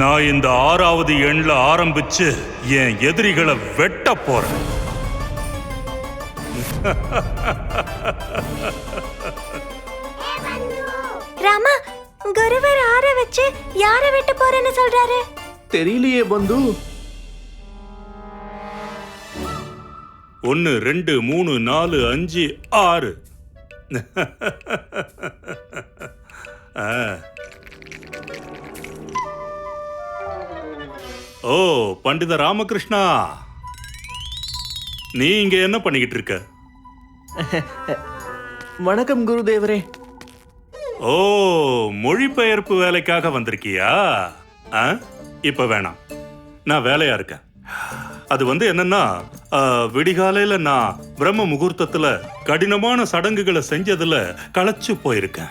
நான் இந்த ஆறாவது எண்ல ஆரம்பிச்சு என் எதிரிகளை வெட்ட போறேன். ராமா குருவர் ஆற வச்சு யார விட்டு போறேன்னு சொல்றாரு? தெரியலையே பந்து. ஒன்னு ரெண்டு மூணு நாலு அஞ்சு ஆறு. ஆ. ஓ பண்டித ராமகிருஷ்ணா. நீ இங்க என்ன பண்ணிக்கிட்டு இருக்க? வணக்கம் குருதேவரே. ஓ மொழிபெயர்ப்பு வேலைக்காக வந்திருக்கியா? ஆ? இப்ப வேணாம். நான் வேலையா இருக்கேன். அது வந்து என்னன்னா விடிகாலையில நான் பிரம்ம முகூர்த்தத்துல கடினமான சடங்குகளை செஞ்சதுல களைச்சு போயிருக்கேன்.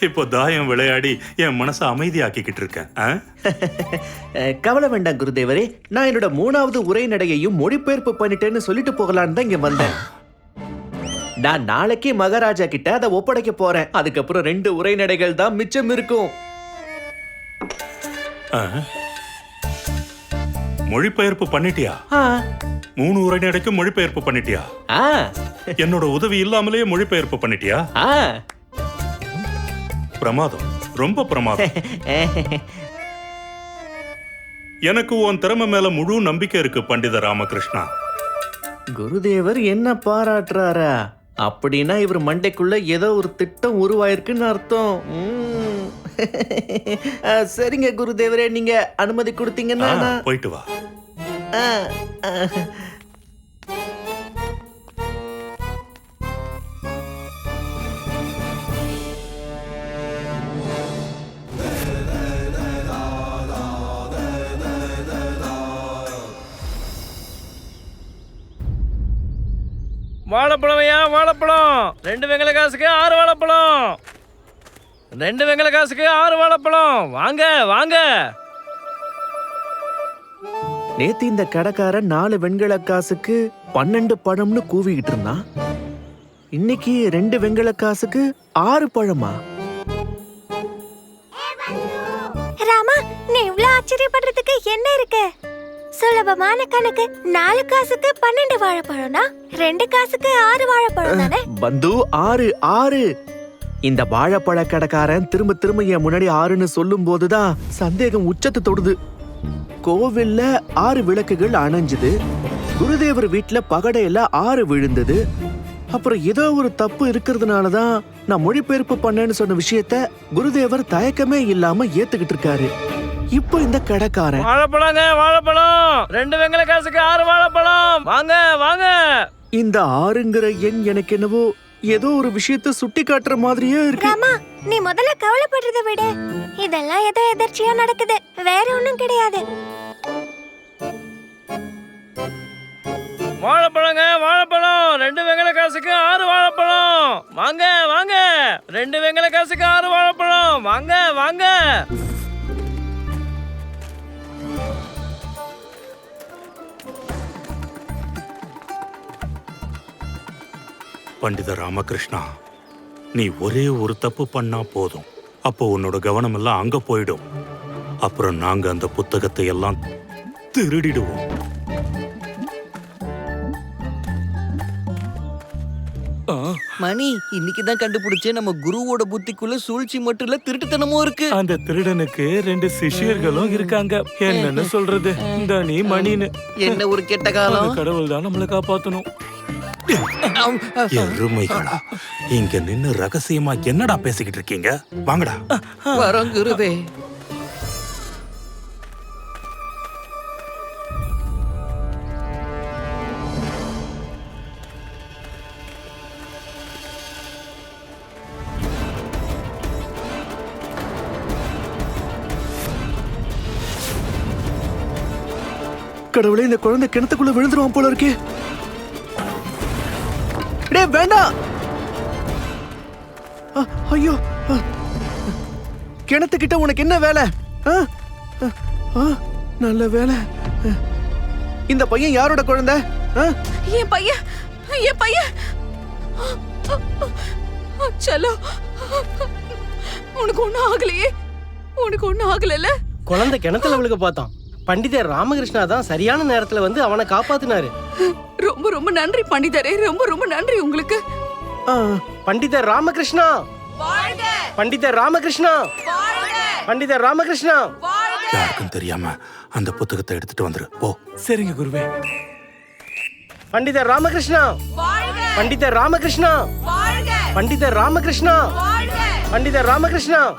இப்போ தாயம் விளையாடி என் மனசை அமைதியாக்கிக்கிட்டு இருக்கேன் கவலை வேண்டாம் குருதேவரே. நான் என்னோட மூணாவது உரைநடையையும் மொழிபெயர்ப்பு பண்ணிட்டேன்னு சொல்லிட்டு போகலான்னு தான் இங்க வந்தேன். நான் நாளைக்கே மகாராஜா கிட்ட அதை ஒப்படைக்க போறேன். அதுக்கப்புறம் ரெண்டு உரைநடைகள் தான் மிச்சம் இருக்கும்? மொழிபெயர்ப்பு பண்ணிட்டியா? மூணு உரைநடைக்கும் மொழிபெயர்ப்பு பண்ணிட்டியா? ஆ, என்னோட உதவி இல்லாமலே மொழிபெயர்ப்பு பண்ணிட்டியா? ஆ. பிரமாதம். ரொம்ப பிரமாதம். எனக்கு உன் திறமை மேல முழு நம்பிக்கை இருக்கு பண்டித ராமகிருஷ்ணா. குருதேவர் என்ன பாராட்டுறாரா? அப்படின்னா இவர் மண்டைக்குள்ள ஏதோ ஒரு திட்டம் உருவாயிருக்குன்னு அர்த்தம். ம். அஹ், சரிங்க குருதேவரே நீங்க அனுமதி கொடுத்தீங்கன்னா நான்- போயிட்டு வா. ஆ. வாழைப்பழம் ஐயா வாழைப்பழம். ரெண்டு வெங்கல காசுக்கு ஆறு வாழைப்பழம். ரெண்டு வெங்கல காசுக்கு ஆறு வாழைப்பழம். வாங்க வாங்க. நேத்து இந்த கடைக்காரன் நாலு வெண்கல காசுக்கு பன்னெண்டு பழம்னு கூவிக்கிட்டு இருந்தான். இன்னைக்கு ரெண்டு வெண்கல காசுக்கு ஆறு பழமா? ராமா நீ இவ்ளோ ஆச்சரியப்படுறதுக்கு என்ன இருக்கு? சுலபமான கணக்கு. நாலு காசுக்கு பன்னெண்டு வாழைப்பழம்னா ரெண்டு காசுக்கு ஆறு வாழைப்பழம் தானே? பந்து ஆறு ஆறு. இந்த வாழைப்பழ கடைக்காரன் திரும்ப திரும்ப என் முன்னாடி ஆறுன்னு சொல்லும் போதுதான் சந்தேகம் உச்சத்தை தொடுது. கோவில்ல ஆறு விளக்குகள் அணைஞ்சுது. குருதேவர் வீட்ல பகடையில ஆறு விழுந்தது. அப்புறம் ஏதோ ஒரு தப்பு இருக்கிறதுனால தான் நான் மொழிபெயர்ப்பு பண்ணேன்னு சொன்ன விஷயத்த குருதேவர் தயக்கமே இல்லாம ஏத்துக்கிட்டு இருக்காரு. இப்போ இந்த கடைக்காரன். வாழைப்பழங்க வாழைப்பழம். ரெண்டு வெங்கல காசுக்கு ஆறு வாழைப்பழம். வாங்க வாங்க. இந்த ஆறுங்கிற எண் எனக்கு என்னவோ ஏதோ ஒரு விஷயத்த சுட்டி காட்டுற மாதிரியே இருக்கு. ராமா நீ முதல்ல கவலைப்படுறதை விட. இதெல்லாம் ஏதோ எதிர்ச்சியா நடக்குது. வேற ஒண்ணும் கிடையாது. வாழைப்பழங்க வாழைப்பழம். ரெண்டு வெங்கல காசுக்கு ஆறு வாழைப்பழம். வாங்க வாங்க. ரெண்டு வெங்கல காசுக்கு ஆறு வாழைப்பழம். வாங்க வாங்க. பண்டித ராமகிருஷ்ணா நீ ஒரே ஒரு தப்பு பண்ணா போதும். அப்போ உன்னோட கவனம் எல்லாம் அங்க போயிடும். அப்புறம் நாங்க அந்த புத்தகத்தை எல்லாம் திருடிடுவோம். மணி இன்னைக்கு தான் கண்டுபிடிச்சேன். நம்ம குருவோட புத்திக்குள்ள சூழ்ச்சி மட்டும் இல்ல திருட்டுத்தனமும் இருக்கு. அந்த திருடனுக்கு ரெண்டு சிஷ்யர்களும் இருக்காங்க. என்னன்னு சொல்றது? இந்த நீ மணின்னு. என்ன ஒரு கெட்ட காலம்? கடவுள் தான் நம்மள காப்பாத்தணும். எருமைகளா இங்க நின்னு ரகசியமா என்னடா பேசிக்கிட்டு இருக்கீங்க? வாங்கடா. வரோம் குருவே கடவுளே இந்த குழந்தை கிணத்துக்குள்ள விழுந்துருவான் போல இருக்கே. டேய் வேண்டாம் ஐயோ கிணத்துக்கிட்ட உனக்கு என்ன வேலை? நல்ல வேலை. இந்த பையன் யாரோட குழந்தை? என் பையன் என் பையன். செல்லோ உனக்கு ஒண்ணும் ஆகலையே. உனக்கு ஒண்ணும் ஆகலல்ல? குழந்தை கிணத்துல விழுக பார்த்தான். பண்டிதர் ராமகிருஷ்ணா தான் சரியான நேரத்துல வந்து அவனை காப்பாத்தினாரு. ரொம்ப ரொம்ப நன்றி பண்டிதரே. ரொம்ப ரொம்ப நன்றி உங்களுக்கு. ஆ, பண்டிதர் ராமகிருஷ்ணா. பண்டிதர் ராமகிருஷ்ணா. பண்டிதர் ராமகிருஷ்ணா. யாருக்கும் தெரியாம அந்த புத்தகத்தை எடுத்துட்டு வந்துரு. போ. சரிங்க குருவே. பண்டிதர் ராமகிருஷ்ணா. பண்டிதர் ராமகிருஷ்ணா. பண்டிதர் ராமகிருஷ்ணா. பண்டிதர் ராமகிருஷ்ணா.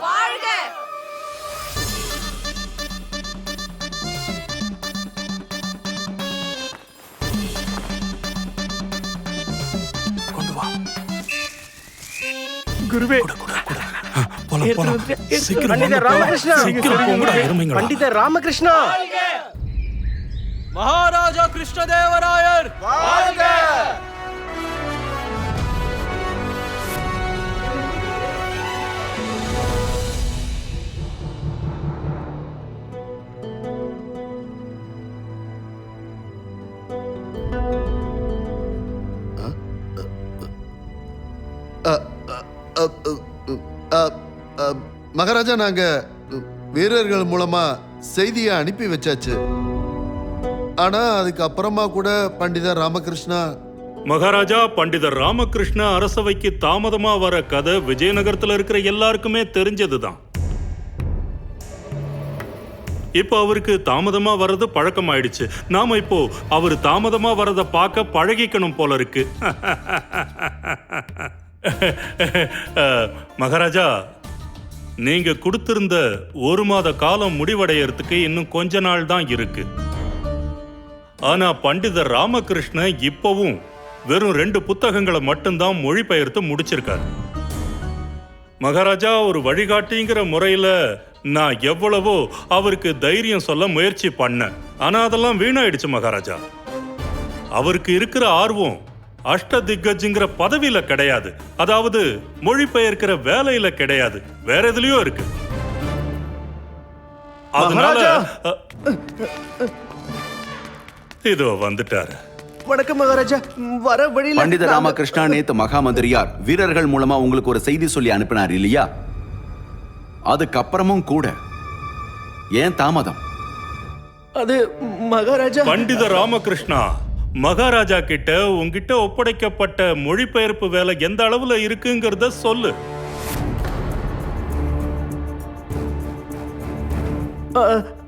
குருவே. போலாம். ராமகிருஷ்ணா. மகாராஜா கிருஷ்ணதேவராயர்! அ, மகாராஜா நாங்க வீரர்கள் மூலமா செய்தியை அனுப்பி வச்சாச்சு. ஆனா அதுக்கு அப்புறமா கூட பண்டிதர் ராமகிருஷ்ணா மகாராஜா பண்டிதர் ராமகிருஷ்ண அரசவைக்கு தாமதமா வர கதை விஜயநகரத்துல இருக்கிற எல்லாருக்குமே தெரிஞ்சதுதான். இப்போ அவருக்கு தாமதமா வர்றது பழக்கமாயிடுச்சு. நாம இப்போ அவர் தாமதமா வரத பார்க்க பழகிக்கணும் போல இருக்கு. மகாராஜா நீங்க கொடுத்திருந்த ஒரு மாத காலம் முடிவடையறதுக்கு இன்னும் கொஞ்ச நாள் தான் இருக்கு. ஆனா பண்டிதர் ராமகிருஷ்ண இப்பவும் வெறும் ரெண்டு புத்தகங்களை மட்டும்தான் மொழிபெயர்த்து முடிச்சிருக்காரு. மகாராஜா ஒரு வழிகாட்டிங்கிற முறையில நான் எவ்வளவோ அவருக்கு தைரியம் சொல்ல முயற்சி பண்ணேன். ஆனா அதெல்லாம் வீணாயிடுச்சு மகாராஜா. அவருக்கு இருக்கிற ஆர்வம் அஷ்ட திக்கஜுங்கிற பதவியில கிடையாது. அதாவது மொழிபெயர்க்கிற வேலையில கிடையாது. வேற எதுலயோ இருக்கு. அதனால இதோ வந்துட்டாரு. வணக்கம் மகாராஜா. வர வழியில பண்டித ராமகிருஷ்ணா நேத்து மகாமந்திரியார் வீரர்கள் மூலமா உங்களுக்கு ஒரு செய்தி சொல்லி அனுப்பினார் இல்லையா? அதுக்கப்புறமும் கூட. ஏன் தாமதம்? அது மகாராஜா! பண்டித ராமகிருஷ்ணா மகாராஜா கிட்ட உன்கிட்ட ஒப்படைக்கப்பட்ட மொழிபெயர்ப்பு வேலை எந்த அளவுல இருக்குங்கிறத சொல்லு.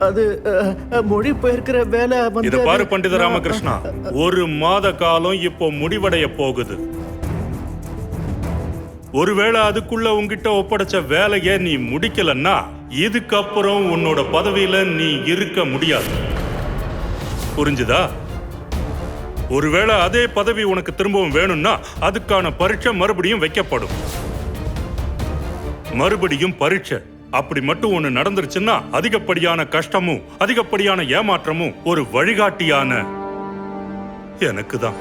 அது மொழிபெயர்க்கிற வேலை இத பாரு பண்டித ராமகிருஷ்ணா. ஒரு மாத காலம் இப்போ முடிவடைய போகுது. ஒருவேளை அதுக்குள்ள உன்கிட்ட ஒப்படைச்ச வேலைய நீ முடிக்கலன்னா இதுக்கப்புறம் உன்னோட பதவியில நீ இருக்க முடியாது. புரிஞ்சுதா? ஒருவேளை அதே பதவி உனக்கு திரும்பவும் வேணும்னா அதுக்கான பரீட்சை மறுபடியும் வைக்கப்படும். மறுபடியும் பரீட்சை. அப்படி மட்டும் ஒண்ணு நடந்துருச்சுன்னா அதிகப்படியான கஷ்டமும் அதிகப்படியான ஏமாற்றமும் ஒரு வழிகாட்டியான எனக்கு தான்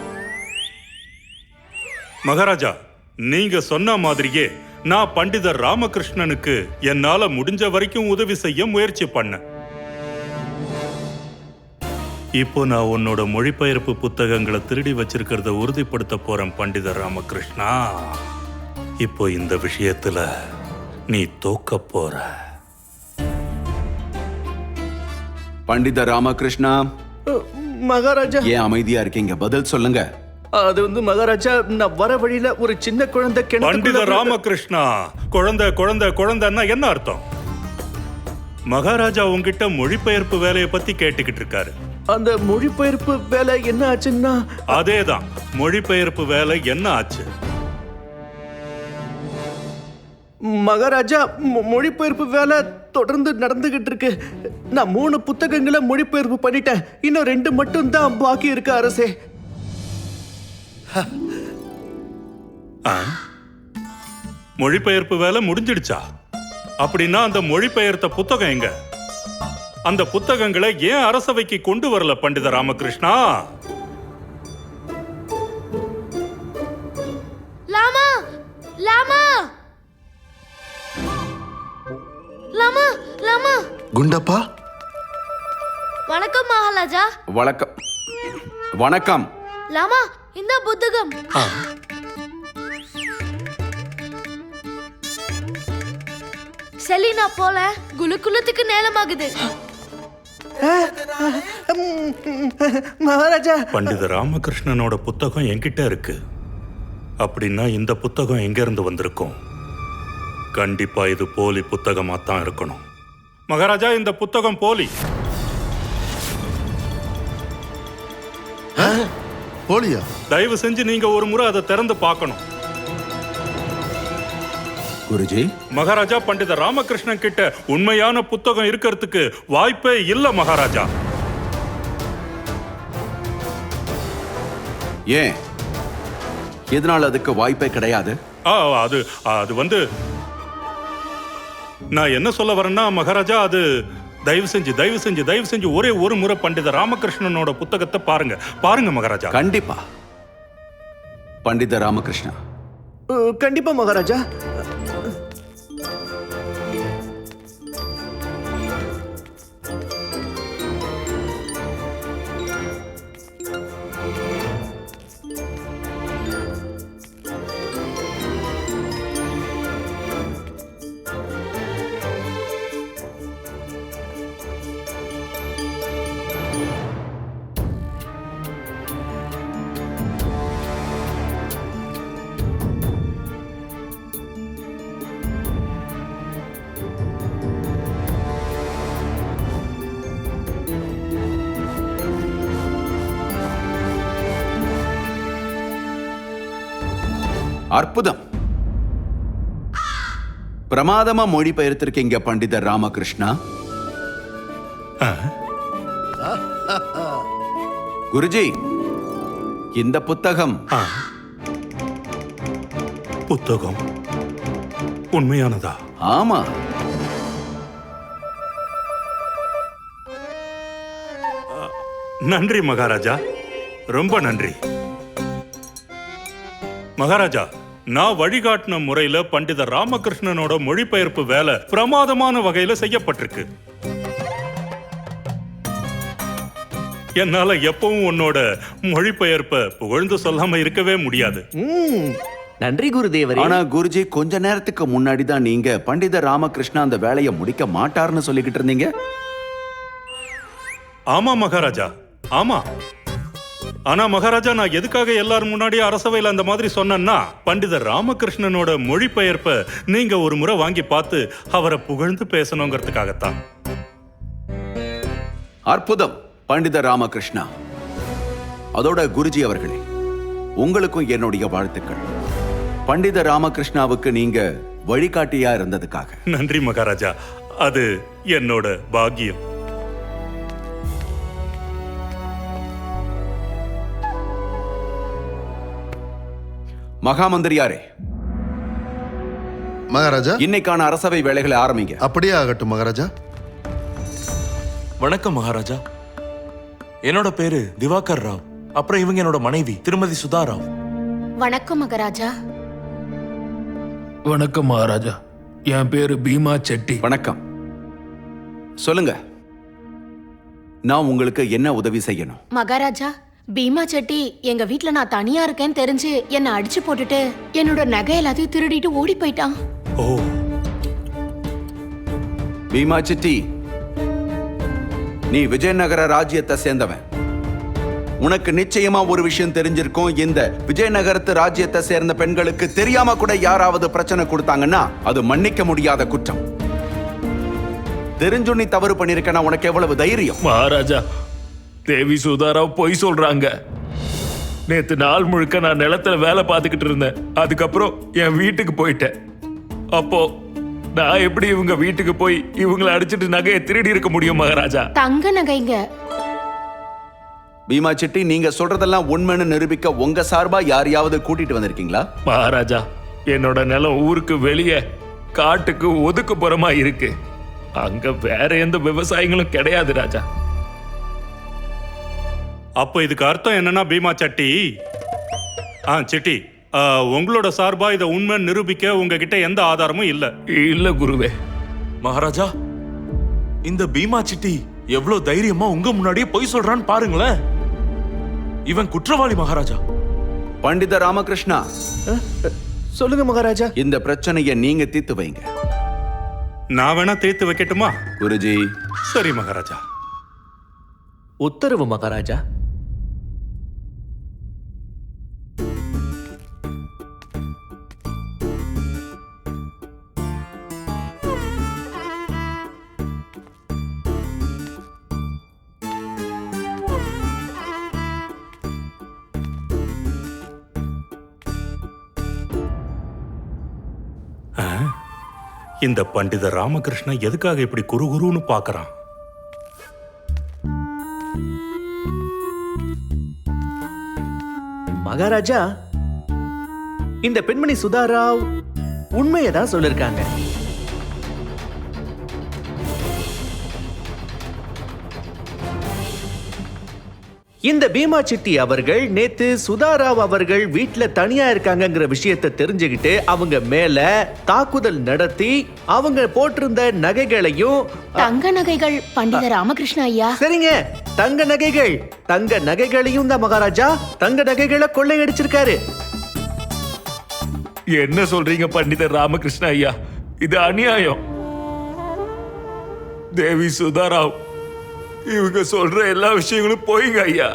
மகாராஜா நீங்க சொன்ன மாதிரியே நான் பண்டிதர் ராமகிருஷ்ணனுக்கு என்னால முடிஞ்ச வரைக்கும் உதவி செய்ய முயற்சி பண்ணேன். இப்போ நான் உன்னோட மொழிபெயர்ப்பு புத்தகங்களை திருடி வச்சிருக்கிறத உறுதிப்படுத்த போறேன் பண்டிதர் ராமகிருஷ்ணா. இப்போ இந்த விஷயத்துல நீ தோக்க போற. பண்டித ராமகிருஷ்ணா மகாராஜா. ஏன் அமைதியா இருக்கீங்க? பதில் சொல்லுங்க. அது வந்து மகாராஜா நான் வர வழியில ஒரு சின்ன குழந்தை பண்டித ராமகிருஷ்ணா குழந்தை குழந்தை குழந்தைன்னா என்ன அர்த்தம்? மகாராஜா உங்ககிட்ட மொழிபெயர்ப்பு வேலையை பத்தி கேட்டுக்கிட்டு இருக்காரு. அந்த மொழிபெயர்ப்பு வேலை என்ன ஆச்சுன்னா? அதேதான். மொழிபெயர்ப்பு வேலை என்ன ஆச்சு? மகாராஜா மொழிபெயர்ப்பு வேலை தொடர்ந்து நடந்துகிட்டு இருக்கு நான் மூணு புத்தகங்களை மொழிபெயர்ப்பு பண்ணிட்டேன். இன்னும் ரெண்டு மட்டும் தான் பாக்கி இருக்கு அரசே. ஆ? மொழிபெயர்ப்பு வேலை முடிஞ்சிடுச்சா? அப்படின்னா அந்த மொழிபெயர்த்த புத்தகம் எங்க? அந்த புத்தகங்களை ஏன் அரசவைக்கு கொண்டு வரல பண்டித ராமகிருஷ்ணா? லாமா! லாமா! லாமா! லாமா! குண்டப்பா? வணக்கம் மகாராஜா. வணக்கம். வணக்கம். லாமா இந்த புத்தகம். செலினா போல குலு குலத்துக்கு நேரமாகுது. மகாராஜா. பண்டித ராமகிருஷ்ணனோட புத்தகம் என்கிட்ட இருக்கு. அப்படின்னா இந்த புத்தகம் எங்க இருந்து வந்திருக்கும்? கண்டிப்பா இது போலி புத்தகமா தான் இருக்கணும். மகாராஜா இந்த புத்தகம் போலி. போலியா? தயவு செஞ்சு நீங்க ஒரு முறை அதை திறந்து பார்க்கணும். குருஜி. மகாராஜா பண்டித ராமகிருஷ்ணன் கிட்ட உண்மையான புத்தகம் இருக்கிறதுக்கு வாய்ப்பே இல்ல மகாராஜா. ஏன்? எதனால் அதுக்கு வாய்ப்பே கிடையாது? ஆ, அது அது வந்து நான் என்ன சொல்ல வரேன்னா மகாராஜா அது தயவு செஞ்சு தயவு செஞ்சு தயவு செஞ்சு ஒரே ஒரு முறை பண்டித ராமகிருஷ்ணனோட புத்தகத்தை பாருங்க. பாருங்க மகாராஜா. கண்டிப்பா. பண்டித ராமகிருஷ்ணா. கண்டிப்பா மகாராஜா. அற்புதம். பிரமாதமா மொழிபெயர்த்திருக்கீங்க பண்டிதர் ராமகிருஷ்ணா. குருஜி இந்த புத்தகம். புத்தகம் உண்மையானதா? ஆமா. நன்றி மகாராஜா. ரொம்ப நன்றி. மகாராஜா நான் வழிகாட்டின முறையில பண்டித ராமகிருஷ்ணனோட மொழிபெயர்ப்பு வேலை பிரமாதமான வகையில செய்யப்பட்டிருக்கு. என்னால எப்பவும் உன்னோட மொழிபெயர்ப்ப புகழ்ந்து சொல்லாம இருக்கவே முடியாது. ம், நன்றி குருதேவரே. ஆனா குருஜி கொஞ்ச நேரத்துக்கு முன்னாடி தான் நீங்க பண்டித ராமகிருஷ்ணா அந்த வேலையை முடிக்க மாட்டார்னு சொல்லிக்கிட்டு இருந்தீங்க? ஆமா மகாராஜா. ஆமா. ஆனா மகாராஜா நான் எதுக்காக எல்லாரும் முன்னாடி அரசவையில் அந்த மாதிரி சொன்னேன்னா பண்டிதர் ராமகிருஷ்ணனோட மொழிபெயர்ப்ப நீங்க ஒரு முறை வாங்கி பார்த்து அவரை புகழ்ந்து பேசணுங்கிறதுக்காகத்தான். அற்புதம் பண்டித ராமகிருஷ்ணா. அதோட குருஜி அவர்களே உங்களுக்கும் என்னுடைய வாழ்த்துக்கள். பண்டித ராமகிருஷ்ணாவுக்கு நீங்க வழிகாட்டியா இருந்ததுக்காக. நன்றி மகாராஜா. அது என்னோட பாக்கியம். மகாமந்திரியாரே. மகாராஜா? இன்னைக்கான அரசவை வேலைகளை ஆரம்பிங்க. அப்படியே ஆகட்டும் மகாராஜா. வணக்கம் மகாராஜா. என்னோட பேரு திவாகர் ராவ். அப்புறம் இவங்க என்னோட மனைவி திருமதி சுதா ராவ். வணக்கம் மகாராஜா. வணக்கம் மகாராஜா. என் பேரு பீமா செட்டி. வணக்கம். சொல்லுங்க. நான் உங்களுக்கு என்ன உதவி செய்யணும்? மகாராஜா பீமா செட்டி எங்க வீட்ல நான் தனியா இருக்கேன்னு தெரிஞ்சு என்ன அடிச்சு போட்டுட்டு என்னோட நகை எல்லாத்தையும் திருடிட்டு ஓடி போயிட்டான். ஓ. பீமா சிட்டி நீ விஜயநகர ராஜ்யத்தை சேர்ந்தவன். உனக்கு நிச்சயமா ஒரு விஷயம் தெரிஞ்சிருக்கும். இந்த விஜயநகரத்து ராஜ்யத்தை சேர்ந்த பெண்களுக்கு தெரியாம கூட யாராவது பிரச்சனை கொடுத்தாங்கன்னா அது மன்னிக்க முடியாத குற்றம். தெரிஞ்சு நீ தவறு பண்ணிருக்கனா உனக்கு எவ்வளவு தைரியம்? மகாராஜா தேவி சுதாராவ் பொய் சொல்றாங்க. நேத்து நாள் முழுக்க நான் நிலத்துல வேலை பார்த்துக்கிட்டு இருந்தேன். அதுக்கப்புறம் என் வீட்டுக்கு போயிட்டேன். அப்போ நான் எப்படி இவங்க வீட்டுக்கு போய் இவங்களை அடிச்சிட்டு நகையை திருடி இருக்க முடியும் மகாராஜா? தங்க நகைங்க. பீமா சிட்டி நீங்க சொல்றதெல்லாம் உண்மைன்னு நிரூபிக்க உங்க சார்பா யாரையாவது கூட்டிட்டு வந்திருக்கீங்களா? மகாராஜா என்னோட நிலம் ஊருக்கு வெளியே காட்டுக்கு ஒதுக்குப்புறமா இருக்கு. அங்க வேற எந்த விவசாயிகளும் கிடையாது ராஜா. அப்போ இதுக்கு அர்த்தம் என்னன்னா பீமா சட்டி? ஆ சிட்டி. ஆ, உங்களோட சார்பா இதை உண்மை நிரூபிக்க உங்ககிட்ட எந்த ஆதாரமும் இல்ல. இல்ல குருவே. மகாராஜா இந்த பீமா சிட்டி எவ்வளவு தைரியமா உங்க முன்னாடியே பொய் சொல்றான்னு பாருங்களேன். இவன் குற்றவாளி மகாராஜா. பண்டித ராமகிருஷ்ணா. சொல்லுங்க மகாராஜா. இந்த பிரச்சனையை நீங்க தீர்த்து வைங்க. நான் வேணா தேய்த்து வைக்கட்டுமா? குருஜி. சரி மகாராஜா. உத்தரவு மகாராஜா. இந்த பண்டித ராமகிருஷ்ணன் எதுக்காக இப்படி குறுகுருன்னு பார்க்கறான்? மகாராஜா இந்த பெண்மணி சுதாராவ் உண்மையை தான் சொல்லிருக்காங்க. இந்த பீமா சிட்டி அவர்கள் நேத்து சுதாராவ் அவர்கள் வீட்ல தனியா இருக்காங்கங்கிற விஷயத்தை தெரிஞ்சுக்கிட்டு அவங்க மேல தாக்குதல் நடத்தி அவங்க போட்டிருந்த நகைகளையும் தங்க நகைகள் பண்டித ராமகிருஷ்ண ஐயா. சரிங்க. தங்க நகைகள். தங்க நகைகளையும் தான் மகாராஜா. தங்க நகைகளை கொள்ளையடிச்சிருக்காரு. என்ன சொல்றீங்க பண்டிதர் ராமகிருஷ்ண ஐயா? இது அநியாயம். தேவி சுதாராவ் இவங்க சொல்ற எல்லா விஷயங்களும் போயிங்க ஐயா.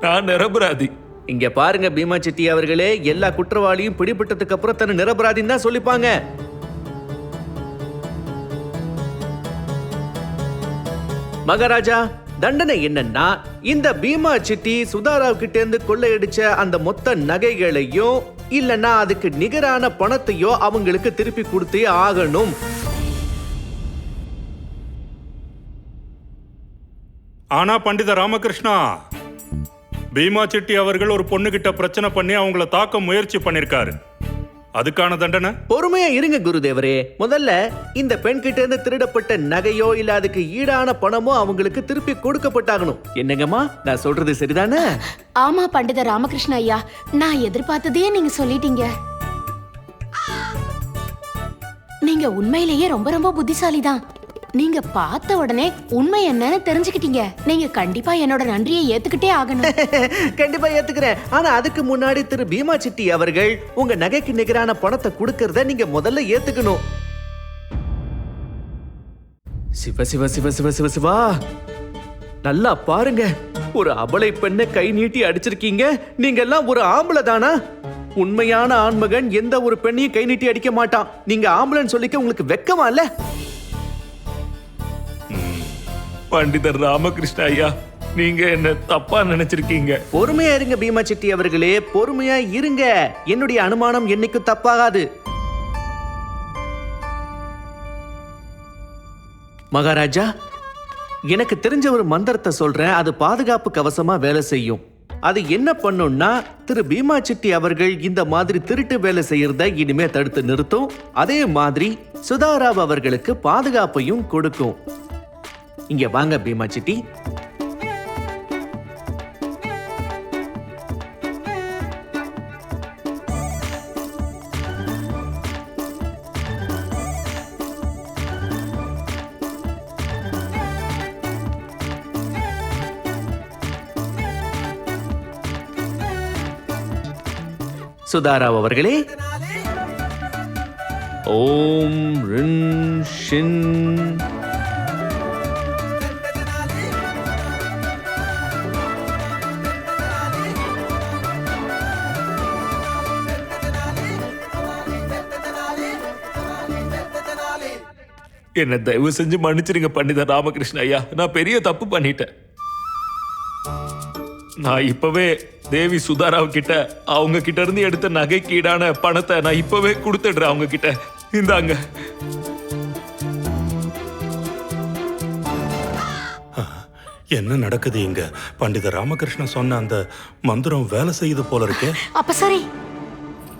நான் நிரபராதி. இங்க பாருங்க பீமா சிட்டி அவர்களே எல்லா குற்றவாளியும் பிடிபட்டதுக்கு அப்புறம் தன்னை நிரபராதின்னு தான் சொல்லிப்பாங்க. மகாராஜா தண்டனை என்னன்னா இந்த பீமா சிட்டி சுதாராவ் கிட்ட இருந்து கொள்ளையடிச்ச அந்த மொத்த நகைகளையும் இல்லைன்னா அதுக்கு நிகரான பணத்தையோ அவங்களுக்கு திருப்பி கொடுத்தே ஆகணும். ஆனா பண்டித ராமகிருஷ்ணா பீமா செட்டி அவர்கள் ஒரு பொண்ணுகிட்ட பிரச்சனை பண்ணி அவங்கள தாக்க முயற்சி பண்ணிருக்காரு. அதுக்கான தண்டனை? பொறுமையா இருங்க குருதேவரே. முதல்ல இந்த பெண் கிட்ட இருந்து திருடப்பட்ட நகையோ இல்ல அதுக்கு ஈடான பணமோ அவங்களுக்கு திருப்பி கொடுக்கப்பட்டாகணும். என்னங்கம்மா? நான் சொல்றது சரிதானே? ஆமா பண்டித ராமகிருஷ்ண ஐயா. நான் எதிர்பார்த்ததையே நீங்க சொல்லிட்டீங்க. நீங்க உண்மையிலேயே ரொம்ப ரொம்ப புத்திசாலி தான் நீங்க பார்த்த உடனே உண்மை என்னன்னு தெரிஞ்சுக்கிட்டீங்க. நீங்க கண்டிப்பா என்னோட நன்றியை ஏத்துக்கிட்டே ஆகணும். கண்டிப்பா ஏத்துக்கிறேன். ஆனா அதுக்கு முன்னாடி திரு பீமா சிட்டி அவர்கள் உங்க நகைக்கு நிகரான பணத்தை கொடுக்கறத நீங்க முதல்ல ஏத்துக்கணும். சிவ சிவ சிவ சிவ சிவ சிவா. நல்லா பாருங்க. ஒரு அபலை பெண்ணை கை நீட்டி அடிச்சிருக்கீங்க. நீங்க எல்லாம் ஒரு ஆம்பளை தானா? உண்மையான ஆண்மகன் எந்த ஒரு பெண்ணையும் கை நீட்டி அடிக்க மாட்டான். நீங்க ஆம்பளைன்னு சொல்லிக்க உங்களுக்கு வெக்கமா இல்ல? பண்டிதர் ராமகிருஷ்ண ஐயா நீங்க என்ன தப்பா நினைச்சிருக்கீங்க? பொறுமையா இருங்க பீமா சிட்டி அவர்களே பொறுமையா இருங்க. என்னுடைய அனுமானம் என்னைக்கும் தப்பாகாது. மகாராஜா எனக்கு தெரிஞ்ச ஒரு மந்திரத்தை சொல்றேன். அது பாதுகாப்பு கவசமா வேலை செய்யும். அது என்ன பண்ணும்னா திரு பீமா சிட்டி அவர்கள் இந்த மாதிரி திருட்டு வேலை செய்யறத இனிமே தடுத்து நிறுத்தும். அதே மாதிரி சுதாராவ் அவர்களுக்கு பாதுகாப்பையும் கொடுக்கும். இங்க வாங்க பீமா சிட்டி சுதாராவ் அவர்களே. ஓம் ரின் ஷின். என்ன தயவு செஞ்சு மன்னிச்சிருங்க பண்டிதர் ராமகிருஷ்ண ஐயா. நான் பெரிய தப்பு பண்ணிட்டேன். நான் இப்பவே தேவி சுதாராவ் கிட்ட அவங்க கிட்ட இருந்து எடுத்த நகைக்கு ஈடான பணத்தை நான் இப்பவே கொடுத்துடுறேன் அவங்க கிட்ட இந்தாங்க என்ன நடக்குது இங்க? பண்டித ராமகிருஷ்ணன் சொன்ன அந்த மந்திரம் வேலை செய்யுது போல இருக்கே. அப்ப சரி.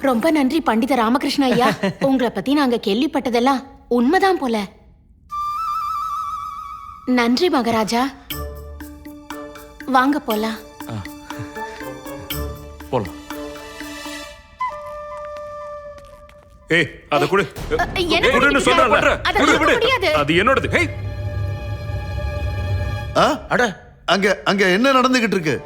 ரொம்ப நன்றி பண்டித ராமகிருஷ்ண ஐயா. உங்களை பத்தி நாங்க கேள்விப்பட்டதெல்லாம் உண்மைதான் போல. நன்றி மகாராஜா வாங்க போலாம் போலாம் ஏய் அத கொடு என்ன கொடுன்னு? சொல்றேன்ல. அதை கொடு, கொடுக்க கொடு. முடியாது. அது என்னோடது ஆ அட அங்க அங்க என்ன நடந்துகிட்டு இருக்கு